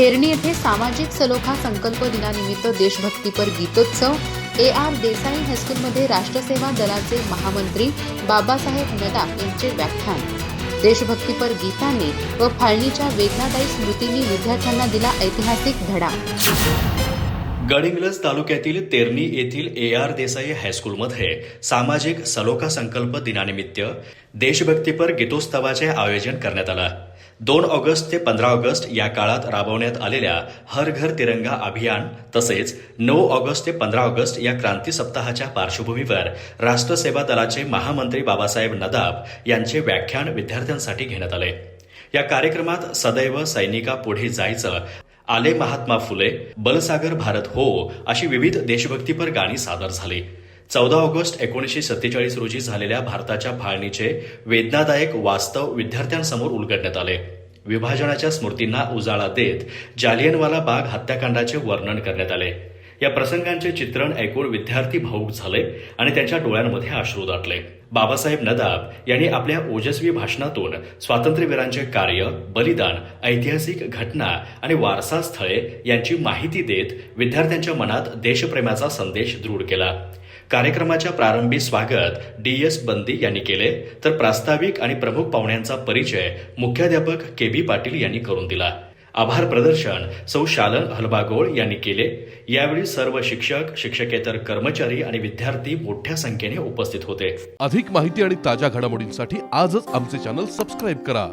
तेरणी येथे सामाजिक सलोखा संकल्प दिनानिमित्त देशभक्तीपर गीतोत्सव. ए आर देसाई हायस्कूलमध्ये राष्ट्रसेवा दलाचे महामंत्री बाबासाहेब नदाफ यांचे व्याख्यान. देशभक्तीपर गीतांनी व फाळणीच्या वेदनादायी स्मृतींनी विद्यार्थ्यांना दिला ऐतिहासिक धडा. गडिंग्लज तालुक्यातील तेरणी येथील ए आर देसाई हायस्कूलमध्ये सामाजिक सलोखा संकल्प दिनानिमित्त देशभक्तीपर गीतोत्सवाचे आयोजन करण्यात आलं. दोन ऑगस्ट ते पंधरा ऑगस्ट या काळात राबवण्यात आलेल्या हर घर तिरंगा अभियान तसेच नऊ ऑगस्ट ते पंधरा ऑगस्ट या क्रांती सप्ताहाच्या पार्श्वभूमीवर राष्ट्रसेवा दलाचे महामंत्री बाबासाहेब नदाब यांचे व्याख्यान विद्यार्थ्यांसाठी घेण्यात आले. या कार्यक्रमात सदैव सैनिका पुढे जायचं आले महात्मा फुले बलसागर भारत हो अशी विविध देशभक्तीपर गाणी सादर झाली. चौदा ऑगस्ट एकोणीसशे सत्तेचाळीस रोजी झालेल्या भारताच्या फाळणीचे वेदनादायक वास्तव विद्यार्थ्यांसमोर उलगडण्यात आले. विभाजनाच्या स्मृतींना उजाळा देत जालियनवाला बाग हत्याकांडाचे वर्णन करण्यात आले. या प्रसंगांचे चित्रण ऐकून विद्यार्थी भाऊक झाले आणि त्यांच्या डोळ्यांमध्ये अश्रू दाटले. बाबासाहेब नदाब यांनी आपल्या ओजस्वी भाषणातून स्वातंत्र्यवीरांचे कार्य बलिदान ऐतिहासिक घटना आणि वारसा स्थळे यांची माहिती देत विद्यार्थ्यांच्या मनात देशप्रेमाचा संदेश दृढ केला. कार्यक्रमाच्या प्रारंभी स्वागत डी एस बंदी यांनी केले. तर प्रास्ताविक आणि प्रमुख पाहुण्यांचा परिचय मुख्याध्यापक के बी पाटील यांनी करून दिला. आभार प्रदर्शन सौ शालन हलबागोळ यांनी केले. यावेळी सर्व शिक्षक शिक्षकेतर कर्मचारी आणि विद्यार्थी मोठ्या संख्येने उपस्थित होते. अधिक माहिती आणि ताज्या घडामोडींसाठी आजच आमचे चॅनल सबस्क्राईब करा.